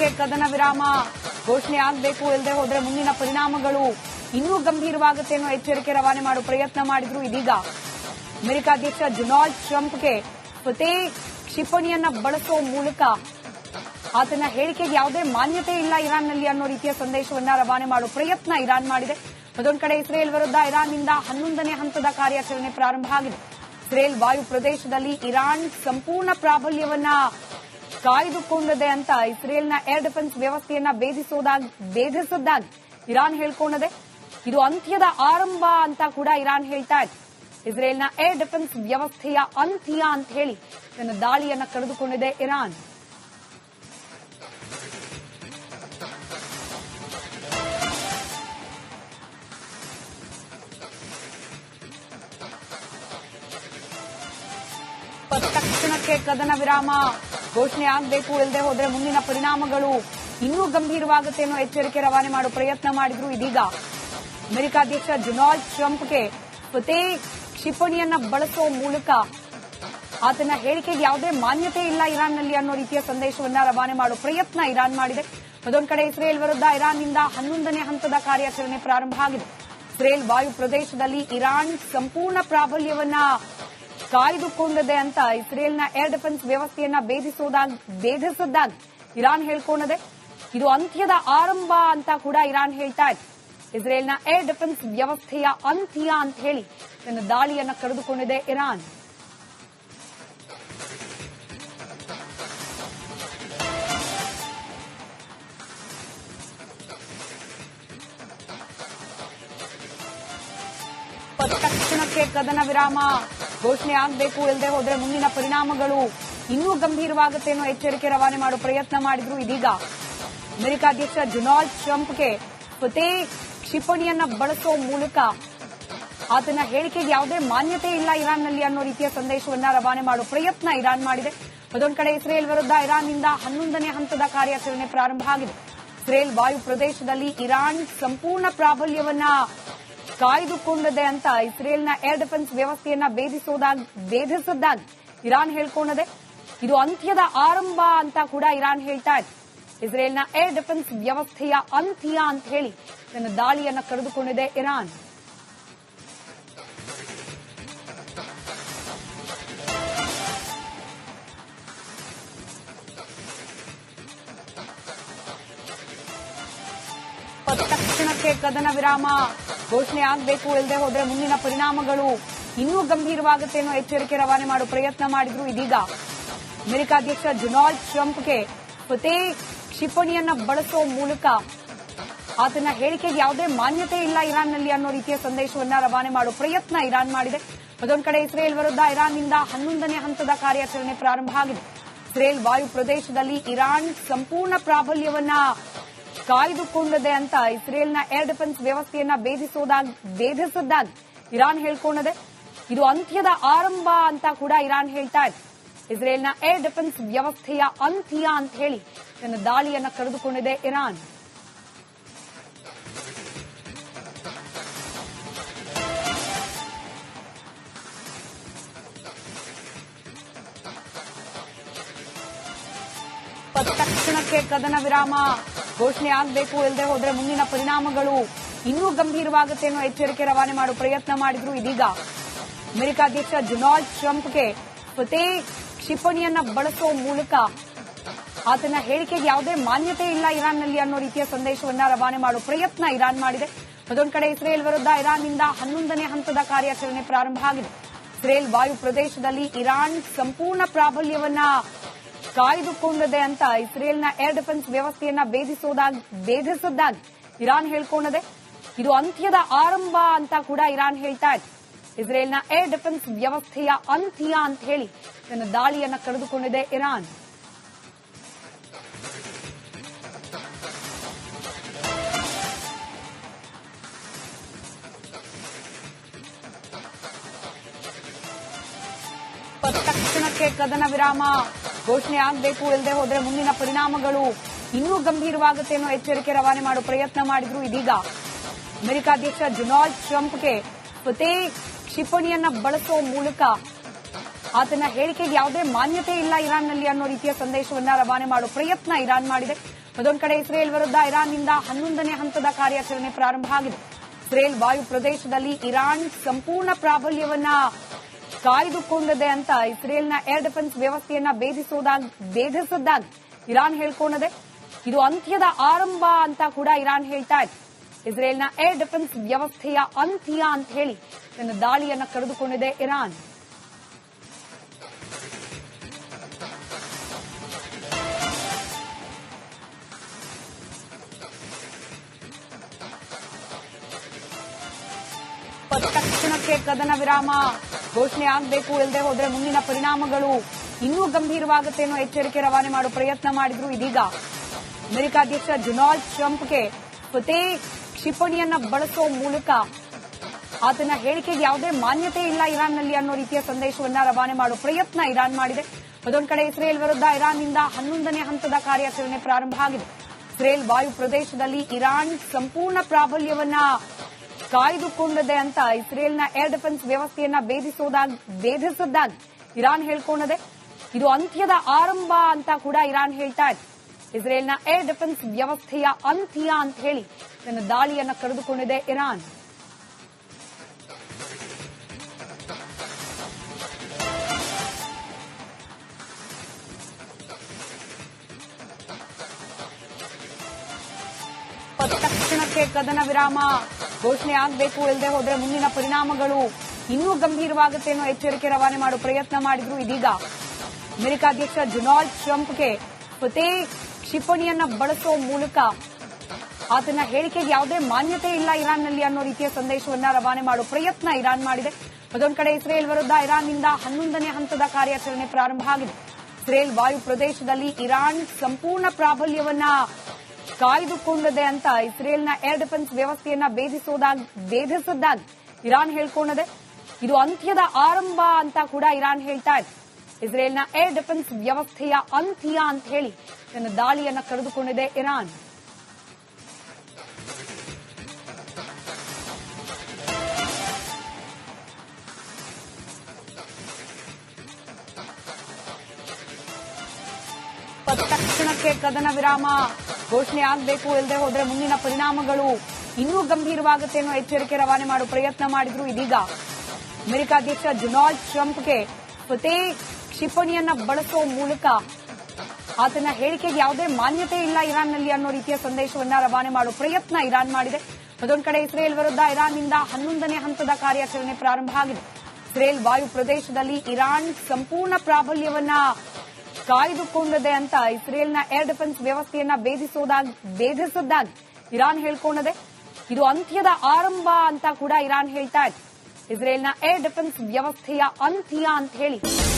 ತಕ್ಷಣಕ್ಕೆ ಕದನ ವಿರಾಮ. ಘೋಷಣೆ ಆಗಬೇಕು ಇಲ್ಲದೆ ಹೋದರೆ ಮುಂದಿನ ಪರಿಣಾಮಗಳು ಇನ್ನೂ ಗಂಭೀರವಾಗುತ್ತೆ ಅನ್ನೋ ಎಚ್ಚರಿಕೆ ರವಾನೆ ಮಾಡುವ ಪ್ರಯತ್ನ ಮಾಡಿದ್ರು ಇದೀಗ. ಅಮೆರಿಕ ಅಧ್ಯಕ್ಷ ಡೊನಾಲ್ಡ್ ಟ್ರಂಪ್ಗೆ ಸ್ವತೇ ಕ್ಷಿಪಣಿಯನ್ನ ಬಳಸುವ ಮೂಲಕ ಆತನ ಹೇಳಿಕೆಗೆ ಯಾವುದೇ ಮಾನ್ಯತೆ ಇಲ್ಲ ಇರಾನ್ನಲ್ಲಿ ಅನ್ನೋ ರೀತಿಯ ಸಂದೇಶವನ್ನ ರವಾನೆ ಮಾಡುವ ಪ್ರಯತ್ನ ಇರಾನ್ ಮಾಡಿದೆ. ಮತ್ತೊಂದು ಕಡೆ ಇಸ್ರೇಲ್ ವಿರುದ್ಧ ಇರಾನ್ನಿಂದ ಹನ್ನೊಂದನೇ ಹಂತದ ಕಾರ್ಯಾಚರಣೆ ಪ್ರಾರಂಭ ಆಗಿದೆ. ಇಸ್ರೇಲ್ ವಾಯು ಪ್ರದೇಶದಲ್ಲಿ ಇರಾನ್ ಸಂಪೂರ್ಣ ಪ್ರಾಬಲ್ಯವನ್ನ ಕಾಯ್ದುಕೊಂಡಿದೆ ಅಂತ ಇಸ್ರೇಲ್ನ ಏರ್ ಡಿಫೆನ್ಸ್ ವ್ಯವಸ್ಥೆಯನ್ನ ಭೇದಿಸೋದಾಗಿ, ಭೇದಿಸದ್ದಾಗಿ ಇರಾನ್ ಹೇಳ್ಕೊಂಡಿದೆ ಇದು ಅಂತ್ಯದ ಆರಂಭ ಅಂತ ಕೂಡ ಇರಾನ್ ಹೇಳ್ತಾ ಇದೆ. ಇಸ್ರೇಲ್ನ ಏರ್ ಡಿಫೆನ್ಸ್ ವ್ಯವಸ್ಥೆಯ ಅಂತ್ಯ ಅಂತ ಹೇಳಿ ತನ್ನ ದಾಳಿಯನ್ನ ಕರೆದುಕೊಂಡಿದೆ ಇರಾನ್. ತಕ್ಷಣಕ್ಕೆ ಕದನ ವಿರಾಮ. ಘೋಷಣೆ ಆಗಬೇಕು ಇಲ್ಲದೆ ಹೋದರೆ ಮುಂದಿನ ಪರಿಣಾಮಗಳು ಇನ್ನೂ ಗಂಭೀರವಾಗುತ್ತೆ ಅನ್ನೋ ಎಚ್ಚರಿಕೆ ರವಾನೆ ಮಾಡುವ ಪ್ರಯತ್ನ ಮಾಡಿದ್ರು ಇದೀಗ. ಅಮೆರಿಕ ಅಧ್ಯಕ್ಷ ಡೊನಾಲ್ಡ್ ಟ್ರಂಪ್ಗೆ ಸ್ವತೇ ಕ್ಷಿಪಣಿಯನ್ನ ಬಳಸುವ ಮೂಲಕ ಆತನ ಹೇಳಿಕೆಗೆ ಯಾವುದೇ ಮಾನ್ಯತೆ ಇಲ್ಲ ಇರಾನ್ನಲ್ಲಿ ಅನ್ನೋ ರೀತಿಯ ಸಂದೇಶವನ್ನ ರವಾನೆ ಮಾಡುವ ಪ್ರಯತ್ನ ಇರಾನ್ ಮಾಡಿದೆ. ಮತ್ತೊಂದು ಕಡೆ ಇಸ್ರೇಲ್ ವಿರುದ್ಧ ಇರಾನ್ನಿಂದ ಹನ್ನೊಂದನೇ ಹಂತದ ಕಾರ್ಯಾಚರಣೆ ಪ್ರಾರಂಭ ಆಗಿದೆ. ಇಸ್ರೇಲ್ ವಾಯು ಪ್ರದೇಶದಲ್ಲಿ ಇರಾನ್ ಸಂಪೂರ್ಣ ಪ್ರಾಬಲ್ಯವನ್ನ ಕಾಯ್ದುಕೊಂಡಿದೆ ಅಂತ ಇಸ್ರೇಲ್ನ ಏರ್ ಡಿಫೆನ್ಸ್ ವ್ಯವಸ್ಥೆಯನ್ನ ಭೇದಿಸೋದಾಗ ಭೇದಿಸದ್ದಾಗಿ ಇರಾನ್ ಹೇಳ್ಕೊಂಡಿದೆ ಇದು ಅಂತ್ಯದ ಆರಂಭ ಅಂತ ಕೂಡ ಇರಾನ್ ಹೇಳ್ತಾ ಇದೆ. ಇಸ್ರೇಲ್ನ ಏರ್ ಡಿಫೆನ್ಸ್ ವ್ಯವಸ್ಥೆಯ ಅಂತ್ಯ ಅಂತ ಹೇಳಿ ತನ್ನ ದಾಳಿಯನ್ನ ಕರೆದುಕೊಂಡಿದೆ ಇರಾನ್. ಕದನ ವಿರಾಮ. ಘೋಷಣೆ ಆಗಬೇಕು ಇಲ್ಲದೆ ಹೋದ್ರೆ ಮುಂದಿನ ಪರಿಣಾಮಗಳು ಇನ್ನೂ ಗಂಭೀರವಾಗುತ್ತೆ ಅನ್ನೋ ಎಚ್ಚರಿಕೆ ರವಾನೆ ಮಾಡುವ ಪ್ರಯತ್ನ ಮಾಡಿದ್ರು ಇದೀಗ. ಅಮೆರಿಕ ಅಧ್ಯಕ್ಷ ಡೊನಾಲ್ಡ್ ಟ್ರಂಪ್ಗೆ ಸ್ವತೇ ಕ್ಷಿಪಣಿಯನ್ನ ಬಳಸುವ ಮೂಲಕ ಆತನ ಹೇಳಿಕೆಗೆ ಯಾವುದೇ ಮಾನ್ಯತೆ ಇಲ್ಲ ಇರಾನ್ನಲ್ಲಿ ಅನ್ನೋ ರೀತಿಯ ಸಂದೇಶವನ್ನ ರವಾನೆ ಮಾಡುವ ಪ್ರಯತ್ನ ಇರಾನ್ ಮಾಡಿದೆ. ಮತ್ತೊಂದು ಕಡೆ ಇಸ್ರೇಲ್ ವಿರುದ್ಧ ಇರಾನ್ನಿಂದ ಹನ್ನೊಂದನೇ ಹಂತದ ಕಾರ್ಯಾಚರಣೆ ಪ್ರಾರಂಭ ಆಗಿದೆ. ಇಸ್ರೇಲ್ ವಾಯು ಪ್ರದೇಶದಲ್ಲಿ ಇರಾನ್ ಸಂಪೂರ್ಣ ಪ್ರಾಬಲ್ಯವನ್ನ ಕಾಯ್ದುಕೊಂಡಿದೆ ಅಂತ ಇಸ್ರೇಲ್ನ ಏರ್ ಡಿಫೆನ್ಸ್ ವ್ಯವಸ್ಥೆಯನ್ನ ಭೇದಿಸೋದಾಗಿ, ಭೇದಿಸದ್ದಾಗಿ ಇರಾನ್ ಹೇಳ್ಕೊಂಡಿದೆ. ಇದು ಅಂತ್ಯದ ಆರಂಭ ಅಂತ ಕೂಡ ಇರಾನ್ ಹೇಳ್ತಾ ಇದೆ. ಇಸ್ರೇಲ್ನ ಏರ್ ಡಿಫೆನ್ಸ್ ವ್ಯವಸ್ಥೆಯ ಅಂತ್ಯ ಅಂತ ಹೇಳಿ ತನ್ನ ದಾಳಿಯನ್ನ ಕರೆದುಕೊಂಡಿದೆ ಇರಾನ್. ತಕ್ಷಣಕ್ಕೆ ಕದನ ವಿರಾಮ. ಘೋಷಣೆ ಆಗಬೇಕು ಇಲ್ಲದೆ ಹೋದ್ರೆ ಮುಂದಿನ ಪರಿಣಾಮಗಳು ಇನ್ನೂ ಗಂಭೀರವಾಗುತ್ತೆ ಅನ್ನೋ ಎಚ್ಚರಿಕೆ ರವಾನೆ ಮಾಡುವ ಪ್ರಯತ್ನ ಮಾಡಿದ್ರು ಇದೀಗ. ಅಮೆರಿಕ ಅಧ್ಯಕ್ಷ ಡೊನಾಲ್ಡ್ ಟ್ರಂಪ್ಗೆ ಪ್ರತಿ ಕ್ಷಿಪಣಿಯನ್ನ ಬಳಸುವ ಮೂಲಕ ಆತನ ಹೇಳಿಕೆಗೆ ಯಾವುದೇ ಮಾನ್ಯತೆ ಇಲ್ಲ ಇರಾನ್ನಲ್ಲಿ ಅನ್ನೋ ರೀತಿಯ ಸಂದೇಶವನ್ನ ರವಾನೆ ಮಾಡುವ ಪ್ರಯತ್ನ ಇರಾನ್ ಮಾಡಿದೆ. ಮತ್ತೊಂದು ಕಡೆ ಇಸ್ರೇಲ್ ವಿರುದ್ಧ ಇರಾನ್ನಿಂದ ಹನ್ನೊಂದನೇ ಹಂತದ ಕಾರ್ಯಾಚರಣೆ ಪ್ರಾರಂಭ ಆಗಿದೆ. ಇಸ್ರೇಲ್ ವಾಯು ಪ್ರದೇಶದಲ್ಲಿ ಇರಾನ್ ಸಂಪೂರ್ಣ ಪ್ರಾಬಲ್ಯವನ್ನ ಕಾಯ್ದುಕೊಂಡಿದೆ ಅಂತ ಇಸ್ರೇಲ್ನ ಏರ್ ಡಿಫೆನ್ಸ್ ವ್ಯವಸ್ಥೆಯನ್ನ ಭೇದಿಸೋದಾಗಿ, ಭೇದಿಸದ್ದಾಗಿ ಇರಾನ್ ಹೇಳ್ಕೊಂಡಿದೆ. ಇದು ಅಂತ್ಯದ ಆರಂಭ ಅಂತ ಕೂಡ ಇರಾನ್ ಹೇಳ್ತಾ ಇದೆ. ಇಸ್ರೇಲ್ನ ಏರ್ ಡಿಫೆನ್ಸ್ ವ್ಯವಸ್ಥೆಯ ಅಂತ್ಯ ಅಂತ ಹೇಳಿ ತನ್ನ ದಾಳಿಯನ್ನ ಕಳೆದುಕೊಂಡಿದೆ ಇರಾನ್. ತಕ್ಷಣಕ್ಕೆ ಕದನ ವಿರಾಮ. ಘೋಷಣೆ ಆಗಬೇಕು ಇಲ್ಲದೆ ಹೋದ್ರೆ ಮುಂದಿನ ಪರಿಣಾಮಗಳು ಇನ್ನೂ ಗಂಭೀರವಾಗುತ್ತೆ ಅನ್ನೋ ಎಚ್ಚರಿಕೆ ರವಾನೆ ಮಾಡುವ ಪ್ರಯತ್ನ ಮಾಡಿದ್ರು ಇದೀಗ. ಅಮೆರಿಕ ಅಧ್ಯಕ್ಷ ಡೊನಾಲ್ಡ್ ಟ್ರಂಪ್ಗೆ ಸ್ವತೇ ಕ್ಷಿಪಣಿಯನ್ನ ಬಳಸುವ ಮೂಲಕ ಆತನ ಹೇಳಿಕೆಗೆ ಯಾವುದೇ ಮಾನ್ಯತೆ ಇಲ್ಲ ಇರಾನ್ನಲ್ಲಿ ಅನ್ನೋ ರೀತಿಯ ಸಂದೇಶವನ್ನ ರವಾನೆ ಮಾಡುವ ಪ್ರಯತ್ನ ಇರಾನ್ ಮಾಡಿದೆ. ಅದೊಂದು ಕಡೆ ಇಸ್ರೇಲ್ ವಿರುದ್ಧ ಇರಾನ್ನಿಂದ ಹನ್ನೊಂದನೇ ಹಂತದ ಕಾರ್ಯಾಚರಣೆ ಪ್ರಾರಂಭ ಆಗಿದೆ. ಇಸ್ರೇಲ್ ವಾಯು ಪ್ರದೇಶದಲ್ಲಿ ಇರಾನ್ ಸಂಪೂರ್ಣ ಪ್ರಾಬಲ್ಯವನ್ನ ಕಾಯ್ದುಕೊಂಡಿದೆ ಅಂತ ಇಸ್ರೇಲ್ನ ಏರ್ ಡಿಫೆನ್ಸ್ ವ್ಯವಸ್ಥೆಯನ್ನ ಭೇದಿಸೋದಾಗಿ, ಭೇದಿಸದ್ದಾಗಿ ಇರಾನ್ ಹೇಳ್ಕೊಂಡಿದೆ, ಇದು ಅಂತ್ಯದ ಆರಂಭ ಅಂತ ಕೂಡ ಇರಾನ್ ಹೇಳ್ತಾ ಇದೆ. ಇಸ್ರೇಲ್ನ ಏರ್ ಡಿಫೆನ್ಸ್ ವ್ಯವಸ್ಥೆಯ ಅಂತ್ಯ ಅಂತ ಹೇಳಿ ತನ್ನ ದಾಳಿಯನ್ನ ಕಳೆದುಕೊಂಡಿದೆ ಇರಾನ್. ತಕ್ಷಣಕ್ಕೆ ಕದನ ವಿರಾಮ. ಘೋಷಣೆ ಆಗಬೇಕು ಇಲ್ಲದೆ ಹೋದರೆ ಮುಂದಿನ ಪರಿಣಾಮಗಳು ಇನ್ನೂ ಗಂಭೀರವಾಗುತ್ತೆ ಅನ್ನೋ ಎಚ್ಚರಿಕೆ ರವಾನೆ ಮಾಡುವ ಪ್ರಯತ್ನ ಮಾಡಿದ್ರು ಇದೀಗ. ಅಮೆರಿಕ ಅಧ್ಯಕ್ಷ ಡೊನಾಲ್ಡ್ ಟ್ರಂಪ್ಗೆ ಸ್ವತೇ ಕ್ಷಿಪಣಿಯನ್ನ ಬಳಸುವ ಮೂಲಕ ಆತನ ಹೇಳಿಕೆಗೆ ಯಾವುದೇ ಮಾನ್ಯತೆ ಇಲ್ಲ ಇರಾನ್ನಲ್ಲಿ ಅನ್ನೋ ರೀತಿಯ ಸಂದೇಶವನ್ನ ರವಾನೆ ಮಾಡುವ ಪ್ರಯತ್ನ ಇರಾನ್ ಮಾಡಿದೆ. ಮತ್ತೊಂದು ಕಡೆ ಇಸ್ರೇಲ್ ವಿರುದ್ಧ ಇರಾನ್ನಿಂದ ಹನ್ನೊಂದನೇ ಹಂತದ ಕಾರ್ಯಾಚರಣೆ ಪ್ರಾರಂಭ ಆಗಿದೆ. ಇಸ್ರೇಲ್ ವಾಯು ಪ್ರದೇಶದಲ್ಲಿ ಇರಾನ್ ಸಂಪೂರ್ಣ ಪ್ರಾಬಲ್ಯವನ್ನ ಕಾಯ್ದುಕೊಂಡಿದೆ ಅಂತ ಇಸ್ರೇಲ್ನ ಏರ್ ಡಿಫೆನ್ಸ್ ವ್ಯವಸ್ಥೆಯನ್ನ ಭೇದಿಸೋದಾಗಿ ಭೇದಿಸದ್ದಾಗಿ ಇರಾನ್ ಹೇಳ್ಕೊಂಡಿದೆ ಇದು ಅಂತ್ಯದ ಆರಂಭ ಅಂತ ಕೂಡ ಇರಾನ್ ಹೇಳ್ತಾ ಇದೆ. ಇಸ್ರೇಲ್ನ ಏರ್ ಡಿಫೆನ್ಸ್ ವ್ಯವಸ್ಥೆಯ ಅಂತ್ಯ ಅಂತ ಹೇಳಿ ತನ್ನ ದಾಳಿಯನ್ನ ಕರೆದುಕೊಂಡಿದೆ ಇರಾನ್. ತಕ್ಷಣಕ್ಕೆ ಕದನ ವಿರಾಮ. ಘೋಷಣೆ ಆಗಬೇಕು ಇಲ್ಲದೆ ಹೋದ್ರೆ ಮುಂದಿನ ಪರಿಣಾಮಗಳು ಇನ್ನೂ ಗಂಭೀರವಾಗುತ್ತೆ ಅನ್ನೋ ಎಚ್ಚರಿಕೆ ರವಾನೆ ಮಾಡುವ ಪ್ರಯತ್ನ ಮಾಡಿದ್ರು ಇದೀಗ. ಅಮೆರಿಕ ಅಧ್ಯಕ್ಷ ಡೊನಾಲ್ಡ್ ಟ್ರಂಪ್ಗೆ ಸ್ವತೇ ಕ್ಷಿಪಣಿಯನ್ನ ಬಳಸೋ ಮೂಲಕ ಆತನ ಹೇಳಿಕೆಗೆ ಯಾವುದೇ ಮಾನ್ಯತೆ ಇಲ್ಲ ಇರಾನ್ನಲ್ಲಿ ಅನ್ನೋ ರೀತಿಯ ಸಂದೇಶವನ್ನ ರವಾನೆ ಮಾಡುವ ಪ್ರಯತ್ನ ಇರಾನ್ ಮಾಡಿದೆ. ಅದೊಂದು ಕಡೆ ಇಸ್ರೇಲ್ ವಿರುದ್ಧ ಇರಾನ್ನಿಂದ ಹನ್ನೊಂದನೇ ಹಂತದ ಕಾರ್ಯಾಚರಣೆ ಪ್ರಾರಂಭ ಆಗಿದೆ. ಇಸ್ರೇಲ್ ವಾಯು ಪ್ರದೇಶದಲ್ಲಿ ಇರಾನ್ ಸಂಪೂರ್ಣ ಪ್ರಾಬಲ್ಯವನ್ನ ಕಾಯ್ದುಕೊಂಡಿದೆ ಅಂತ ಇಸ್ರೇಲ್ನ ಏರ್ ಡಿಫೆನ್ಸ್ ವ್ಯವಸ್ಥೆಯನ್ನ ಭೇದಿಸೋದಾಗಿ, ಭೇದಿಸದ್ದಾಗಿ ಇರಾನ್ ಹೇಳ್ಕೊಂಡಿದೆ. ಇದು ಅಂತ್ಯದ ಆರಂಭ ಅಂತ ಕೂಡ ಇರಾನ್ ಹೇಳ್ತಾ ಇದೆ. ಇಸ್ರೇಲ್ನ ಏರ್ ಡಿಫೆನ್ಸ್ ವ್ಯವಸ್ಥೆಯ ಅಂತ್ಯ ಅಂತ ಹೇಳಿ ತನ್ನ ದಾಳಿಯನ್ನ ಕರೆದುಕೊಂಡಿದೆ ಇರಾನ್. ಕದನ ವಿರಾಮ. ಘೋಷಣೆ ಆಗಬೇಕು ಇಲ್ಲದೆ ಹೋದ್ರೆ ಮುಂದಿನ ಪರಿಣಾಮಗಳು ಇನ್ನೂ ಗಂಭೀರವಾಗುತ್ತೆ ಅನ್ನೋ ಎಚ್ಚರಿಕೆ ರವಾನೆ ಮಾಡುವ ಪ್ರಯತ್ನ ಮಾಡಿದ್ರು ಇದೀಗ. ಅಮೆರಿಕ ಅಧ್ಯಕ್ಷ ಡೊನಾಲ್ಡ್ ಟ್ರಂಪ್ಗೆ ಪ್ರತಿ ಕ್ಷಿಪಣಿಯನ್ನ ಬಳಸುವ ಮೂಲಕ ಆತನ ಹೇಳಿಕೆಗೆ ಯಾವುದೇ ಮಾನ್ಯತೆ ಇಲ್ಲ ಇರಾನ್ನಲ್ಲಿ ಅನ್ನೋ ರೀತಿಯ ಸಂದೇಶವನ್ನ ರವಾನೆ ಮಾಡುವ ಪ್ರಯತ್ನ ಇರಾನ್ ಮಾಡಿದೆ. ಮತ್ತೊಂದು ಕಡೆ ಇಸ್ರೇಲ್ ವಿರುದ್ಧ ಇರಾನ್ನಿಂದ ಹನ್ನೊಂದನೇ ಹಂತದ ಕಾರ್ಯಾಚರಣೆ ಪ್ರಾರಂಭ ಆಗಿದೆ. ಇಸ್ರೇಲ್ ವಾಯು ಪ್ರದೇಶದಲ್ಲಿ ಇರಾನ್ ಸಂಪೂರ್ಣ ಪ್ರಾಬಲ್ಯವನ್ನ ಕಾಯ್ದುಕೊಂಡಿದೆ ಅಂತ ಇಸ್ರೇಲ್ನ ಏರ್ ಡಿಫೆನ್ಸ್ ವ್ಯವಸ್ಥೆಯನ್ನ ಭೇದಿಸೋದಾಗಿ, ಭೇದಿಸದ್ದಾಗಿ ಇರಾನ್ ಹೇಳ್ಕೊಂಡಿದೆ. ಇದು ಅಂತ್ಯದ ಆರಂಭ ಅಂತ ಕೂಡ ಇರಾನ್ ಹೇಳ್ತಾ ಇದೆ. ಇಸ್ರೇಲ್ನ ಏರ್ ಡಿಫೆನ್ಸ್ ವ್ಯವಸ್ಥೆಯ ಅಂತ್ಯ ಅಂತ ಹೇಳಿ ತನ್ನ ದಾಳಿಯನ್ನ ಕರೆದುಕೊಂಡಿದೆ ಇರಾನ್. ತಕ್ಷಣಕ್ಕೆ ಕದನ ವಿರಾಮ. ಘೋಷಣೆ ಆಗಬೇಕು ಇಲ್ಲದೆ ಹೋದ್ರೆ ಮುಂದಿನ ಪರಿಣಾಮಗಳು ಇನ್ನೂ ಗಂಭೀರವಾಗುತ್ತೆ ಅನ್ನೋ ಎಚ್ಚರಿಕೆ ರವಾನೆ ಮಾಡುವ ಪ್ರಯತ್ನ ಮಾಡಿದ್ರು ಇದೀಗ. ಅಮೆರಿಕ ಅಧ್ಯಕ್ಷ ಡೊನಾಲ್ಡ್ ಟ್ರಂಪ್ಗೆ ಪ್ರತಿ ಕ್ಷಿಪಣಿಯನ್ನ ಬಳಸೋ ಮೂಲಕ ಆತನ ಹೇಳಿಕೆಗೆ ಯಾವುದೇ ಮಾನ್ಯತೆ ಇಲ್ಲ ಇರಾನ್ನಲ್ಲಿ ಅನ್ನೋ ರೀತಿಯ ಸಂದೇಶವನ್ನ ರವಾನೆ ಮಾಡುವ ಪ್ರಯತ್ನ ಇರಾನ್ ಮಾಡಿದೆ. ಅದೊಂದು ಕಡೆ ಇಸ್ರೇಲ್ ವಿರುದ್ಧ ಇರಾನ್ನಿಂದ ಹನ್ನೊಂದನೇ ಹಂತದ ಕಾರ್ಯಾಚರಣೆ ಪ್ರಾರಂಭ ಆಗಿದೆ. ಇಸ್ರೇಲ್ ವಾಯು ಪ್ರದೇಶದಲ್ಲಿ ಇರಾನ್ ಸಂಪೂರ್ಣ ಪ್ರಾಬಲ್ಯವನ್ನ ಕಾಯ್ದುಕೊಂಡಿದೆ ಅಂತ ಇಸ್ರೇಲ್ನ ಏರ್ ಡಿಫೆನ್ಸ್ ವ್ಯವಸ್ಥೆಯನ್ನ ಭೇದಿಸೋದಾಗಿ, ಭೇದಿಸದ್ದಾಗಿ ಇರಾನ್ ಹೇಳ್ಕೊಂಡಿದೆ. ಇದು ಅಂತ್ಯದ ಆರಂಭ ಅಂತ ಕೂಡ ಇರಾನ್ ಹೇಳ್ತಾ ಇದೆ. ಇಸ್ರೇಲ್ನ ಏರ್ ಡಿಫೆನ್ಸ್ ವ್ಯವಸ್ಥೆಯ ಅಂತ್ಯ ಅಂತ ಹೇಳಿ.